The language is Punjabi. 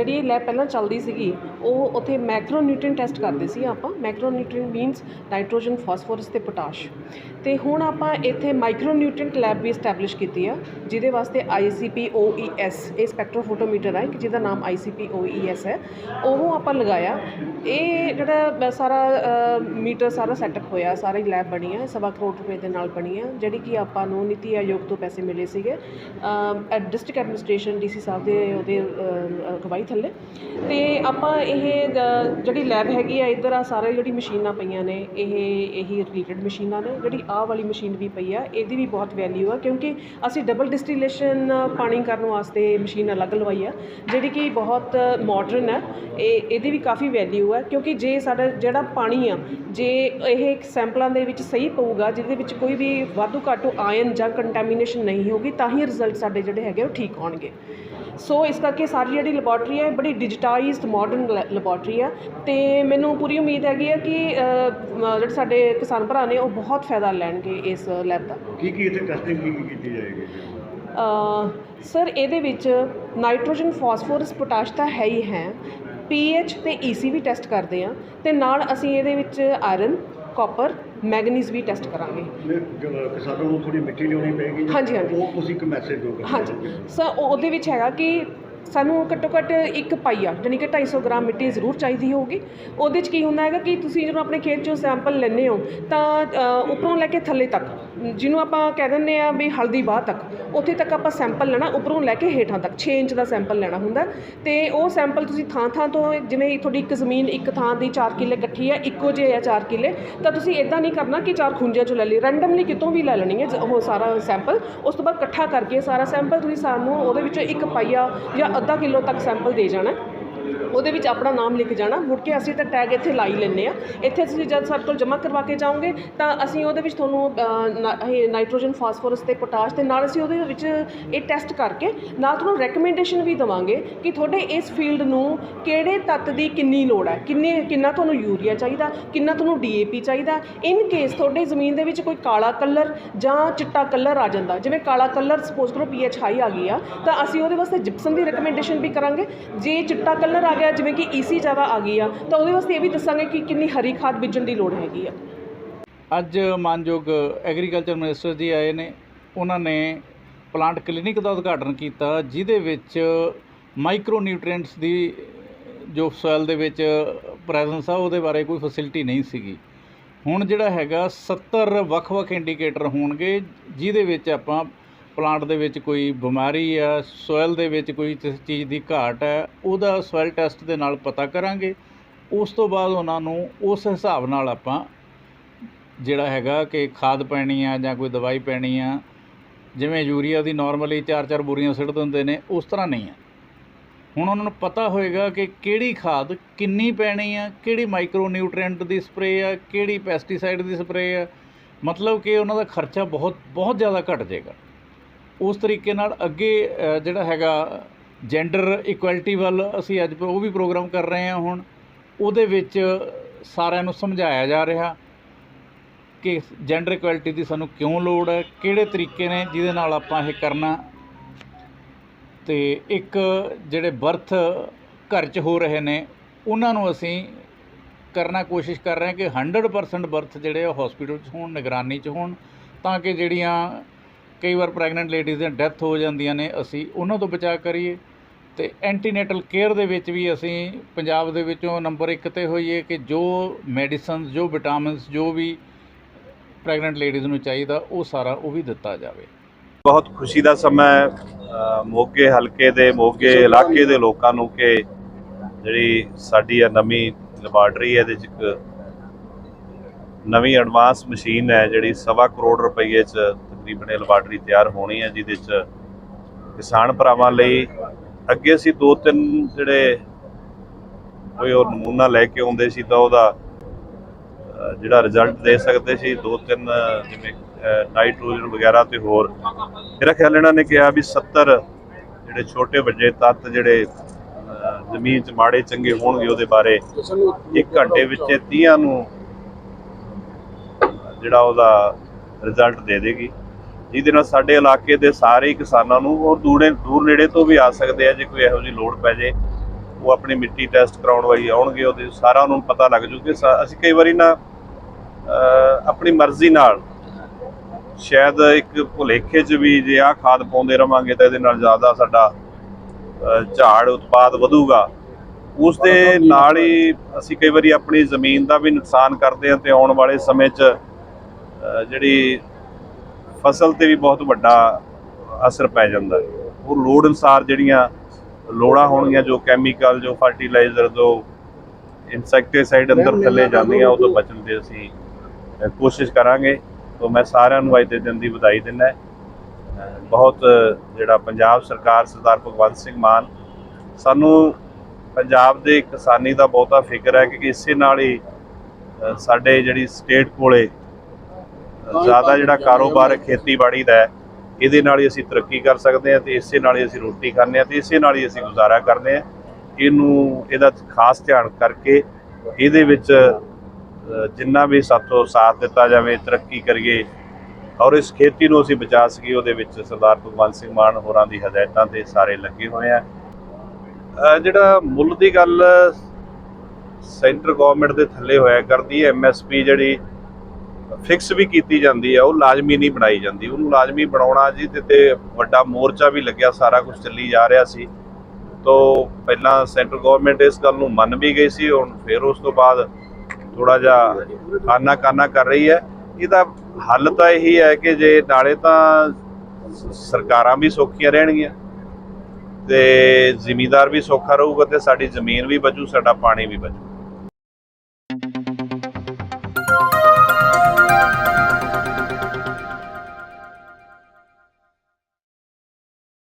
ਜਿਹੜੀ ਇਹ ਲੈਬ ਪਹਿਲਾਂ ਚੱਲਦੀ ਸੀਗੀ, ਉਹ ਉੱਥੇ ਮੈਕਰੋ ਨਿਊਟ੍ਰੀਐਂਟ ਟੈਸਟ ਕਰਦੇ ਸੀ ਆਪਾਂ। Macro nutrient means nitrogen phosphorus ਤੇ ਪੋਟਾਸ਼ ਤੇ ਹੁਣ ਆਪਾਂ ਇੱਥੇ ਮਾਈਕਰੋ ਨਿਊਟ੍ਰੀਐਂਟ ਲੈਬ ਵੀ ਸਟੈਬਲਿਸ਼ ਕੀਤੀ ਆ, ਜਿਹਦੇ ਵਾਸਤੇ ICP-OES ਇਹ ਸਪੈਕਟ੍ਰੋਫੋਟੋਮੀਟਰ ਹੈ ਕਿ ਜਿਹਦਾ ਨਾਮ ICP-OES ਹੈ। ਉਹ ਆਪਾਂ ਲਗਾਇਆ। ਇਹ ਜਿਹੜਾ ਸਾਰਾ ਮੀਟਰ ਸਾਰਾ ਸੈਟਅਪ ਹੋਇਆ, ਸਾਰੀ ਲੈਬ ਬਣੀ ਹੈ ਸਵਾ ਕਰੋੜ ਰੁਪਏ ਦੇ ਨਾਲ ਬਣੀ ਹੈ ਜਿਹੜੀ ਕਿ ਆਪਾਂ ਨੂੰ ਨੀਤੀ ਆਯੋਗ ਤੋਂ ਪੈਸੇ ਮਿਲੇ ਸੀਗੇ। ਡਿਸਟ੍ਰਿਕਟ ਐਡਮਿਨਿਸਟ੍ਰੇਸ਼ਨ ਡੀਸੀ ਸਾਹਿਬ ਦੇ ਉਹਦੇ ਅਗਵਾਈ ਥੱਲੇ। ਤੇ ਆਪਾਂ ਇਹ ਜਿਹੜੀ ਲੈਬ ਹੈਗੀ ਆ, ਇੱਧਰ ਆ ਸਾਰੇ ਜਿਹੜੀ ਮਸ਼ੀਨਾਂ ਪਈਆਂ ਨੇ, ਇਹ, ਇਹੀ ਰਿਲੇਟਡ ਮਸ਼ੀਨਾਂ ਨੇ। ਜਿਹੜੀ ਆਹ ਵਾਲੀ ਮਸ਼ੀਨ ਵੀ ਪਈ ਆ, ਇਹਦੀ ਵੀ ਬਹੁਤ ਵੈਲਿਊ ਆ, ਕਿਉਂਕਿ ਅਸੀਂ ਡਬਲ ਡਿਸਟੀਲੇਸ਼ਨ ਪਾਣੀ ਕਰਨ ਵਾਸਤੇ ਮਸ਼ੀਨ ਅਲੱਗ ਲਵਾਈ ਆ, ਜਿਹੜੀ ਕਿ ਬਹੁਤ ਮਾਡਰਨ ਹੈ ਇਹ, ਇਹਦੀ ਵੀ ਕਾਫੀ ਵੈਲਿਊ ਹੈ ਕਿਉਂਕਿ ਜੇ ਸਾਡਾ ਜਿਹੜਾ ਪਾਣੀ ਆ, ਜੇ ਇਹ ਸੈਂਪਲਾਂ ਦੇ ਵਿੱਚ ਸਹੀ ਪਊਗਾ, ਜਿਹਦੇ ਵਿੱਚ ਕੋਈ ਵੀ ਵਾਧੂ ਘਾਟੂ ਆਇਨ ਜਾਂ ਕੰਟੈਮੀਨੇਸ਼ਨ ਨਹੀਂ ਹੋਊਗੀ, ਤਾਂ ਹੀ ਰਿਜ਼ਲਟ ਸਾਡੇ ਜਿਹੜੇ ਹੈਗੇ ਉਹ ਠੀਕ ਆਉਣਗੇ ਸੋ ਇਸ ਕਰਕੇ ਸਾਰੀ ਜਿਹੜੀ ਲੈਬੋਰਟਰੀ ਹੈ ਬੜੀ ਡਿਜੀਟਾਈਜ਼ਡ ਮਾਡਰਨ ਲੈਬੋਰਟਰੀ ਹੈ। ਤੇ ਮੈਨੂੰ ਪੂਰੀ ਉਮੀਦ ਹੈਗੀ ਹੈ ਕਿ ਜਿਹੜੇ ਸਾਡੇ ਕਿਸਾਨ ਭਰਾ ਨੇ ਉਹ ਬਹੁਤ ਫਾਇਦਾ ਲੈਣਗੇ ਇਸ ਲੈਬ ਦਾ। ਕੀ ਕੀ ਇੱਥੇ ਟੈਸਟਿੰਗ ਕੀ ਕੀ ਕੀਤੀ ਜਾਏਗੀ? ਅ, ਸਰ ਇਹਦੇ ਵਿੱਚ ਨਾਈਟ੍ਰੋਜਨ ਫਾਸਫੋਰਸ ਪੋਟਾਸ਼ ਤਾਂ ਹੈ ਹੀ ਹੈ। ਪੀਐਚ ਤੇ ਈਸੀ ਵੀ ਟੈਸਟ ਕਰਦੇ ਆ ਤੇ ਨਾਲ ਅਸੀਂ ਇਹਦੇ ਵਿੱਚ ਆਇਰਨ ਕਾਪਰ ਮੈਗਨੀਜ਼ ਵੀ ਟੈਸਟ ਕਰਾਂਗੇ। ਕਿਸਾਨਾਂ ਨੂੰ ਥੋੜੀ ਮਿੱਟੀ ਲਿਆਉਣੀ ਪਏਗੀ। ਹਾਂਜੀ, ਹਾਂਜੀ। ਉਹ ਤੁਸੀਂ ਇੱਕ ਮੈਸੇਜ ਦਿਓ ਹਾਂਜੀ। ਸਰ ਉਹਦੇ ਵਿੱਚ ਹੈਗਾ ਕਿ ਸਾਨੂੰ ਘੱਟੋ ਘੱਟ ਇੱਕ ਪਾਈਆ ਯਾਨੀ ਕਿ 250 ਗ੍ਰਾਮ ਮਿੱਟੀ ਜ਼ਰੂਰ ਚਾਹੀਦੀ ਹੋਊਗੀ। ਉਹਦੇ 'ਚ ਕੀ ਹੁੰਦਾ ਹੈਗਾ ਕਿ ਤੁਸੀਂ ਜਦੋਂ ਆਪਣੇ ਖੇਤ 'ਚੋਂ ਸੈਂਪਲ ਲੈਂਦੇ ਹੋ, ਤਾਂ ਉੱਪਰੋਂ ਲੈ ਕੇ ਥੱਲੇ ਤੱਕ, ਜਿਹਨੂੰ ਆਪਾਂ ਕਹਿ ਦਿੰਦੇ ਆ ਵੀ ਹਲਦੀ ਬਾਹ ਤੱਕ, ਉੱਥੇ ਤੱਕ ਆਪਾਂ ਸੈਂਪਲ ਲੈਣਾ, ਉੱਪਰੋਂ ਲੈ ਕੇ ਹੇਠਾਂ ਤੱਕ 6 ਇੰਚ ਦਾ ਸੈਂਪਲ ਲੈਣਾ ਹੁੰਦਾ। ਤੇ ਉਹ ਸੈਂਪਲ ਤੁਸੀਂ ਥਾਂ ਥਾਂ ਤੋਂ, ਜਿਵੇਂ ਤੁਹਾਡੀ ਇੱਕ ਜ਼ਮੀਨ ਇੱਕ ਥਾਂ ਦੀ 4 ਕਿੱਲੇ ਇਕੱਠੀ ਹੈ ਇੱਕੋ ਜਿਹੇ ਆ 4 ਕਿੱਲੇ, ਤਾਂ ਤੁਸੀਂ ਇਦਾਂ ਨਹੀਂ ਕਰਨਾ ਕਿ ਚਾਰ ਖੁੰਝਿਆਂ ਚੋਂ ਲੈ ਲਈ। ਰੈਂਡਮਲੀ ਕਿਤੋਂ ਵੀ ਲੈ ਲੈਣੀ ਹੈ ਉਹ ਸਾਰਾ ਸੈਂਪਲ, ਉਸ ਤੋਂ ਬਾਅਦ ਇਕੱਠਾ ਕਰਕੇ ਸਾਰਾ ਸੈਂਪਲ ਤੁਸੀਂ ਸਾਨੂੰ ਉਹਦੇ ਵਿੱਚੋਂ ਇੱਕ ਪਾਈਆ ਜਾਂ ਅੱਧਾ ਕਿਲੋ ਤੱਕ ਸੈਂਪਲ ਦੇ ਜਾਣਾ ਉਹਦੇ ਵਿੱਚ ਆਪਣਾ ਨਾਮ ਲਿਖ ਜਾਣਾ। ਮੁੜ ਕੇ ਅਸੀਂ ਤਾਂ ਟੈਗ ਇੱਥੇ ਲਾਈ ਲੈਂਦੇ ਆ ਇੱਥੇ ਤੁਸੀਂ ਜਦ ਸਾਡੇ ਕੋਲ ਜਮ੍ਹਾਂ ਕਰਵਾ ਕੇ ਜਾਓਗੇ, ਤਾਂ ਅਸੀਂ ਉਹਦੇ ਵਿੱਚ ਤੁਹਾਨੂੰ ਇਹ ਨਾਈਟ੍ਰੋਜਨ ਫਾਸਫੋਰਸ ਤੇ ਪੋਟਾਸ਼ ਤੇ ਨਾਲ ਅਸੀਂ ਉਹਦੇ ਵਿੱਚ ਇਹ ਟੈਸਟ ਕਰਕੇ ਨਾਲ ਤੁਹਾਨੂੰ ਰეკਮੈਂਡੇਸ਼ਨ ਵੀ ਦਵਾਂਗੇ ਕਿ ਤੁਹਾਡੇ ਇਸ ਫੀਲਡ ਨੂੰ ਕਿਹੜੇ ਤੱਤ ਦੀ ਕਿੰਨੀ ਲੋੜ ਹੈ। ਕਿੰਨੇ, ਕਿੰਨਾ ਤੁਹਾਨੂੰ ਯੂਰੀਆ ਚਾਹੀਦਾ, ਕਿੰਨਾ ਤੁਹਾਨੂੰ ਡੀਏਪੀ ਚਾਹੀਦਾ। ਇਨ ਕੇਸ ਤੁਹਾਡੇ ਜ਼ਮੀਨ ਦੇ ਵਿੱਚ ਕੋਈ ਕਾਲਾ ਕਲਰ ਜਾਂ ਚਿੱਟਾ ਕਲਰ ਆ ਜਾਂਦਾ, ਜਿਵੇਂ ਕਾਲਾ ਕਲਰ ਸਪੋਜ਼ ਕਰੋ ਪੀਐਚ ਹਾਈ ਆ ਗਈ ਆ ਤਾਂ ਅਸੀਂ ਉਹਦੇ ਵਾਸਤੇ ਜਿਪਸਮ ਦੀ ਰეკਮੈਂਡੇਸ਼ਨ ਵੀ ਕਰਾਂਗੇ। ਜੇ ਚਿੱਟਾ ਕਲਰ ਆ ਗਿਆ, ਜਿਵੇਂ ਕਿ ਈਸੀ ਜ਼ਿਆਦਾ ਆ ਗਈ ਆ, ਤਾਂ ਉਹਦੇ ਵਾਸਤੇ ਇਹ ਵੀ ਦੱਸਾਂਗੇ ਕਿ ਕਿੰਨੀ ਹਰੀ ਖਾਦ ਬੀਜਣ ਦੀ ਲੋੜ ਹੈਗੀ ਆ। ਅੱਜ ਮਾਨਯੋਗ ਐਗਰੀਕਲਚਰ ਮਿਨਿਸਟਰ ਜੀ ਆਏ ਨੇ। ਉਹਨਾਂ ਨੇ ਪਲਾਂਟ ਕਲੀਨਿਕ ਦਾ ਉਦਘਾਟਨ ਕੀਤਾ, ਜਿਹਦੇ ਵਿੱਚ ਮਾਈਕਰੋ ਨਿਊਟ੍ਰੀਐਂਟਸ ਦੀ ਜੋ ਸੋਇਲ ਦੇ ਵਿੱਚ ਪ੍ਰੈਜ਼ੈਂਸ ਆ, ਉਹਦੇ ਬਾਰੇ ਕੋਈ ਫੈਸਿਲਿਟੀ ਨਹੀਂ ਸੀਗੀ। ਹੁਣ ਜਿਹੜਾ ਹੈਗਾ 70 ਵੱਖ-ਵੱਖ ਇੰਡੀਕੇਟਰ ਹੋਣਗੇ, ਜਿਹਦੇ ਵਿੱਚ ਆਪਾਂ ਪਲਾਂਟ ਦੇ ਵਿੱਚ ਕੋਈ ਬਿਮਾਰੀ ਆ ਸੋਇਲ ਦੇ ਵਿੱਚ ਕੋਈ ਕਿਸ ਚੀਜ਼ ਦੀ ਘਾਟ ਹੈ ਉਹਦਾ ਸੋਇਲ ਟੈਸਟ ਦੇ ਨਾਲ ਪਤਾ ਕਰਾਂਗੇ। ਉਸ ਤੋਂ ਬਾਅਦ ਉਹਨਾਂ ਨੂੰ ਉਸ ਹਿਸਾਬ ਨਾਲ ਆਪਾਂ ਜਿਹੜਾ ਹੈਗਾ ਕਿ ਖਾਦ ਪੈਣੀ ਆ ਜਾਂ ਕੋਈ ਦਵਾਈ ਪੈਣੀ ਆ, ਜਿਵੇਂ ਯੂਰੀਆ ਦੀ ਨਾਰਮਲੀ ਚਾਰ ਚਾਰ ਬੋਰੀਆਂ ਸਿੱਟ ਦਿੰਦੇ ਨੇ, ਉਸ ਤਰ੍ਹਾਂ ਨਹੀਂ ਆ। ਹੁਣ ਉਹਨਾਂ ਨੂੰ ਪਤਾ ਹੋਏਗਾ ਕਿ ਕਿਹੜੀ ਖਾਦ ਕਿੰਨੀ ਪੈਣੀ ਆ, ਕਿਹੜੀ ਮਾਈਕਰੋ ਨਿਊਟ੍ਰੀਐਂਟ ਦੀ ਸਪਰੇਅ ਆ, ਕਿਹੜੀ ਪੈਸਟੀਸਾਈਡ ਦੀ ਸਪਰੇਅ ਆ। ਮਤਲਬ ਕਿ ਉਹਨਾਂ ਦਾ ਖਰਚਾ ਬਹੁਤ ਬਹੁਤ ਜ਼ਿਆਦਾ ਘਟ ਜਾਏਗਾ। ਉਸ ਤਰੀਕੇ ਨਾਲ ਅੱਗੇ ਜਿਹੜਾ ਹੈਗਾ ਜੈਂਡਰ ਇਕੁਐਲਿਟੀ ਵੱਲ ਅਸੀਂ ਅੱਜ ਉਹ ਵੀ ਪ੍ਰੋਗਰਾਮ ਕਰ ਰਹੇ ਹਾਂ ਹੁਣ। ਉਹਦੇ ਵਿੱਚ ਸਾਰਿਆਂ ਨੂੰ ਸਮਝਾਇਆ ਜਾ ਰਿਹਾ ਕਿ ਜੈਂਡਰ ਇਕੁਐਲਿਟੀ ਦੀ ਸਾਨੂੰ ਕਿਉਂ ਲੋੜ ਹੈ, ਕਿਹੜੇ ਤਰੀਕੇ ਨੇ ਜਿਹਦੇ ਨਾਲ ਆਪਾਂ ਇਹ ਕਰਨਾ। ਤੇ ਇੱਕ ਜਿਹੜੇ ਬਰਥ ਘਰ 'ਚ ਹੋ ਰਹੇ ਨੇ, ਉਹਨਾਂ ਨੂੰ ਅਸੀਂ ਕਰਨਾ ਕੋਸ਼ਿਸ਼ ਕਰ ਰਹੇ ਹਾਂ ਕਿ 100% ਬਰਥ ਜਿਹੜੇ ਆ ਹਸਪੀਟਲ 'ਚ ਹੋਣ, ਨਿਗਰਾਨੀ 'ਚ ਹੋਣ, ਤਾਂ ਕਿ ਜਿਹੜੀਆਂ ਕਈ ਵਾਰ ਪ੍ਰੈਗਨੈਂਟ ਲੇਡੀਜ਼ ਦੀਆਂ ਡੈਥ ਹੋ ਜਾਂਦੀਆਂ ਨੇ, ਅਸੀਂ ਉਹਨਾਂ ਤੋਂ ਬਚਾਅ ਕਰੀਏ। ਅਤੇ ਐਂਟੀਨੇਟਲ ਕੇਅਰ ਦੇ ਵਿੱਚ ਵੀ ਅਸੀਂ ਪੰਜਾਬ ਦੇ ਵਿੱਚੋਂ ਨੰਬਰ 1 ਤੇ ਹੋਈਏ ਕਿ ਜੋ ਮੈਡੀਸਨਸ ਜੋ ਵਿਟਾਮਿਨਸ ਜੋ ਵੀ ਪ੍ਰੈਗਨੈਂਟ ਲੇਡੀਜ਼ ਨੂੰ ਚਾਹੀਦਾ, ਉਹ ਸਾਰਾ ਉਹ ਵੀ ਦਿੱਤਾ ਜਾਵੇ। ਬਹੁਤ ਖੁਸ਼ੀ ਦਾ ਸਮਾਂ ਹੈ ਮੋਗੇ ਹਲਕੇ ਦੇ, ਮੋਗੇ ਇਲਾਕੇ ਦੇ ਲੋਕਾਂ ਨੂੰ ਕਿ ਜਿਹੜੀ ਸਾਡੀ ਇਹ ਨਵੀਂ ਲੈਬਾਰਟਰੀ ਹੈ, ਇਹਦੇ 'ਚ ਇੱਕ ਨਵੀਂ ਐਡਵਾਂਸ ਮਸ਼ੀਨ ਹੈ, ਜਿਹੜੀ ਸਵਾ ਕਰੋੜ ਰੁਪਏ 'ਚ ਤਕਰੀਬਨ ਇਹ ਲੈਬਾਰਟਰੀ ਤਿਆਰ ਹੋਣੀ ਹੈ, ਜਿਹਦੇ 'ਚ ਕਿਸਾਨ ਭਰਾਵਾਂ ਲਈ ਅੱਗੇ ਅਸੀਂ ਦੋ ਤਿੰਨ ਜਿਹੜੇ ਕੋਈ ਹੋਰ ਨਮੂਨਾ ਲੈ ਕੇ ਆਉਂਦੇ ਸੀ ਤਾਂ ਉਹਦਾ ਜਿਹੜਾ ਰਿਜ਼ਲਟ ਦੇ ਸਕਦੇ ਸੀ, ਦੋ ਤਿੰਨ, ਜਿਵੇਂ ਨਾਈਟ੍ਰੋਜਨ ਵਗੈਰਾ ਤੇ ਹੋਰ। ਮੇਰਾ ਖਿਆਲ ਇਹਨਾਂ ਨੇ ਕਿਹਾ ਵੀ 70 ਜਿਹੜੇ ਛੋਟੇ ਵੱਡੇ ਤੱਤ ਜਿਹੜੇ ਜ਼ਮੀਨ 'ਚ ਮਾੜੇ ਚੰਗੇ ਹੋਣਗੇ, ਉਹਦੇ ਬਾਰੇ ਇੱਕ ਘੰਟੇ ਵਿੱਚ ਇਹ 30 ਨੂੰ ਜਿਹੜਾ ਉਹਦਾ ਰਿਜ਼ਲਟ ਦੇ ਦੇਗੀ। ਜਿਹਦੇ ਨਾਲ ਸਾਡੇ ਇਲਾਕੇ ਦੇ ਸਾਰੇ ਕਿਸਾਨਾਂ ਨੂੰ ਉਹ ਦੂਰੇ ਦੂਰ ਨੇੜੇ ਤੋਂ ਵੀ ਆ ਸਕਦੇ ਆ ਜੇ ਕੋਈ ਇਹੋ ਜਿਹੀ ਲੋੜ ਪੈ ਜੇ ਉਹ ਆਪਣੀ ਮਿੱਟੀ ਟੈਸਟ ਕਰਾਉਣ ਵਾਲੀ ਆਉਣਗੇ ਉਹਦੇ ਸਾਰਾ ਉਹਨਾਂ ਨੂੰ ਪਤਾ ਲੱਗ ਜੂ ਕਿ ਅਸੀਂ ਕਈ ਵਾਰੀ ਨਾ ਆਪਣੀ ਮਰਜ਼ੀ ਨਾਲ ਸ਼ਾਇਦ ਇੱਕ ਭੁਲੇਖੇ 'ਚ ਵੀ ਜੇ ਆਹ ਖਾਦ ਪਾਉਂਦੇ ਰਵਾਂਗੇ ਤਾਂ ਇਹਦੇ ਨਾਲ ਜ਼ਿਆਦਾ ਸਾਡਾ ਝਾੜ ਉਤਪਾਦ ਵਧੂਗਾ। ਉਸ ਦੇ ਨਾਲ ਹੀ ਅਸੀਂ ਕਈ ਵਾਰੀ ਆਪਣੀ ਜ਼ਮੀਨ ਦਾ ਵੀ ਨੁਕਸਾਨ ਕਰਦੇ ਹਾਂ ਤੇ ਆਉਣ ਵਾਲੇ ਸਮੇਂ 'ਚ ਜਿਹੜੀ ਫਸਲ ਤੇ ਵੀ ਬਹੁਤ ਵੱਡਾ ਅਸਰ ਪੈ ਜਾਂਦਾ ਹੈ। ਉਹ ਲੋੜ ਅਨੁਸਾਰ ਜਿਹੜੀਆਂ ਲੋੜਾਂ ਹੋਣਗੀਆਂ ਜੋ ਕੈਮੀਕਲ ਜੋ ਫਰਟੀਲਾਈਜ਼ਰ ਜੋ ਇਨਸੈਕਟੀਸਾਈਡ ਅੰਦਰ ਥੱਲੇ ਜਾਂਦੀਆਂ ਉਹ ਤੋਂ ਬਚਣ ਦੇ ਅਸੀਂ ਕੋਸ਼ਿਸ਼ ਕਰਾਂਗੇ। ਤੋਂ ਮੈਂ ਸਾਰਿਆਂ ਨੂੰ ਅੱਜ ਦੇ ਦਿਨ ਦੀ ਵਧਾਈ ਦਿੰਦਾ ਬਹੁਤ ਜਿਹੜਾ ਪੰਜਾਬ ਸਰਕਾਰ ਸਰਦਾਰ ਭਗਵੰਤ ਸਿੰਘ ਮਾਨ ਸਾਨੂੰ ਪੰਜਾਬ ਦੇ ਕਿਸਾਨੀ ਦਾ ਬਹੁਤਾ ਫਿਕਰ ਹੈ ਕਿ ਇਸੇ ਨਾਲ ਹੀ ਸਾਡੇ ਜਿਹੜੀ ਸਟੇਟ ਕੋਲੇ ਜ਼ਿਆਦਾ ਜਿਹੜਾ ਕਾਰੋਬਾਰ ਹੈ ਖੇਤੀਬਾੜੀ ਦਾ ਹੈ ਇਹਦੇ ਨਾਲ ਹੀ ਅਸੀਂ ਤਰੱਕੀ ਕਰ ਸਕਦੇ ਹਾਂ ਤੇ ਇਸੇ ਨਾਲ ਹੀ ਅਸੀਂ ਰੋਟੀ ਖਾਂਦੇ ਹਾਂ ਤੇ ਇਸੇ ਨਾਲ ਹੀ ਅਸੀਂ ਗੁਜ਼ਾਰਾ ਕਰਦੇ ਹਾਂ। ਇਹਨੂੰ ਇਹਦਾ ਖਾਸ ਧਿਆਨ ਕਰਕੇ ਇਹਦੇ ਵਿੱਚ ਜਿੰਨਾ ਵੀ ਸਾਥੋਂ ਸਾਥ ਦਿੱਤਾ ਜਾਵੇ ਤਰੱਕੀ ਕਰੀਏ ਔਰ ਇਸ ਖੇਤੀ ਨੂੰ ਅਸੀਂ ਬਚਾ ਸਕੀਏ ਉਹਦੇ ਵਿੱਚ ਸਰਦਾਰ ਭਗਵੰਤ ਸਿੰਘ ਮਾਨ ਹੋਰਾਂ ਦੀ ਹਦਾਇਤਾਂ ਤੇ ਸਾਰੇ ਲੱਗੇ ਹੋਏ ਆ। ਜਿਹੜਾ ਮੁੱਲ ਦੀ ਗੱਲ ਸੈਂਟਰ ਗਵਰਨਮੈਂਟ ਦੇ ਥੱਲੇ ਹੋਇਆ ਕਰਦੀ ਹੈ ਐਮਐਸਪੀ ਜਿਹੜੀ ਫਿਕਸ ਵੀ ਕੀਤੀ ਜਾਂਦੀ ਹੈ ਉਹ ਲਾਜ਼ਮੀ ਨਹੀਂ ਬਣਾਈ ਜਾਂਦੀ। ਉਹਨੂੰ ਲਾਜ਼ਮੀ ਬਣਾਉਣਾ ਜੀ ਤੇ- ਵੱਡਾ ਮੋਰਚਾ ਵੀ ਲੱਗਿਆ, ਸਾਰਾ ਕੁਝ ਚੱਲੀ ਜਾ ਰਿਹਾ ਸੀ। ਤੋਂ ਪਹਿਲਾਂ ਸੈਂਟਰ ਗਵਰਨਮੈਂਟ ਇਸ ਗੱਲ ਨੂੰ ਮੰਨ ਵੀ ਗਈ ਸੀ, ਹੁਣ ਫਿਰ ਉਸ ਤੋਂ ਬਾਅਦ ਥੋੜਾ ਜਿਹਾ ਕਾਨਾ ਕਾਨਾ ਕਰ ਰਹੀ ਹੈ। ਇਹਦਾ ਹੱਲ ਤਾਂ ਇਹੀ ਹੈ ਕਿ ਜੇ ਨਾਲੇ ਤਾਂ ਸਰਕਾਰਾਂ ਵੀ ਸੌਖੀਆਂ ਰਹਿਣਗੀਆਂ ਤੇ ਜ਼ਿਮੀਦਾਰ ਵੀ ਸੌਖਾ ਰਹੂਗਾ ਤੇ ਸਾਡੀ ਜ਼ਮੀਨ ਵੀ ਬਚੂ, ਸਾਡਾ ਪਾਣੀ ਵੀ ਬਚੂ।